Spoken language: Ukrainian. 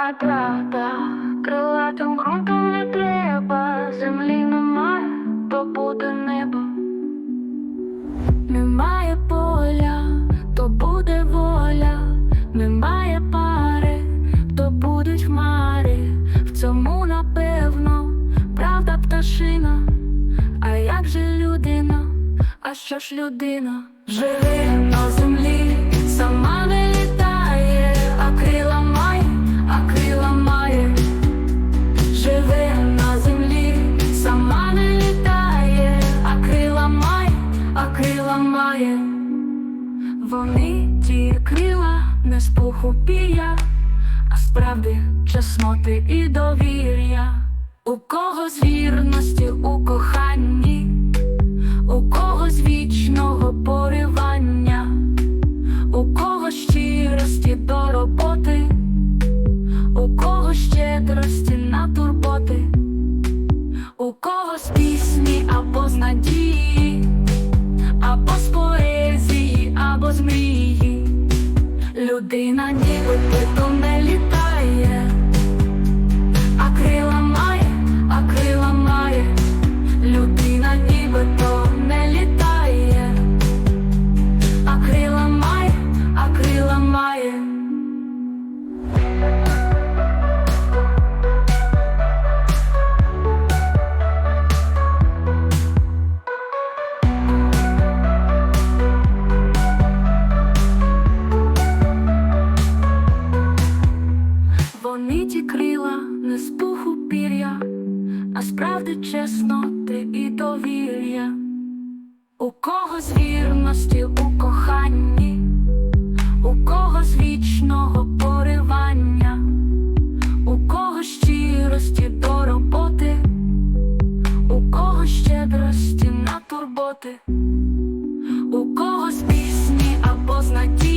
А правда, крилатим ґрунтом не треба, землі немає, то буде небо. Немає поля, то буде воля, немає пари, то будуть хмари. В цьому напевно правда пташина. А як же людина? А що ж людина? Живе на землі, з а справді чесноти і довір'я. У кого з вірності у коханні, у кого з вічного поривання, у кого щирості до роботи, у кого щедрості на турботи, у кого з пісні або з надії, Людина ніби то а справди чесноти і довір'я, у кого з вірності у коханні, у кого з вічного поривання, у кого щирості до роботи, у кого щедрості на турботи, у когось пісні або знаті.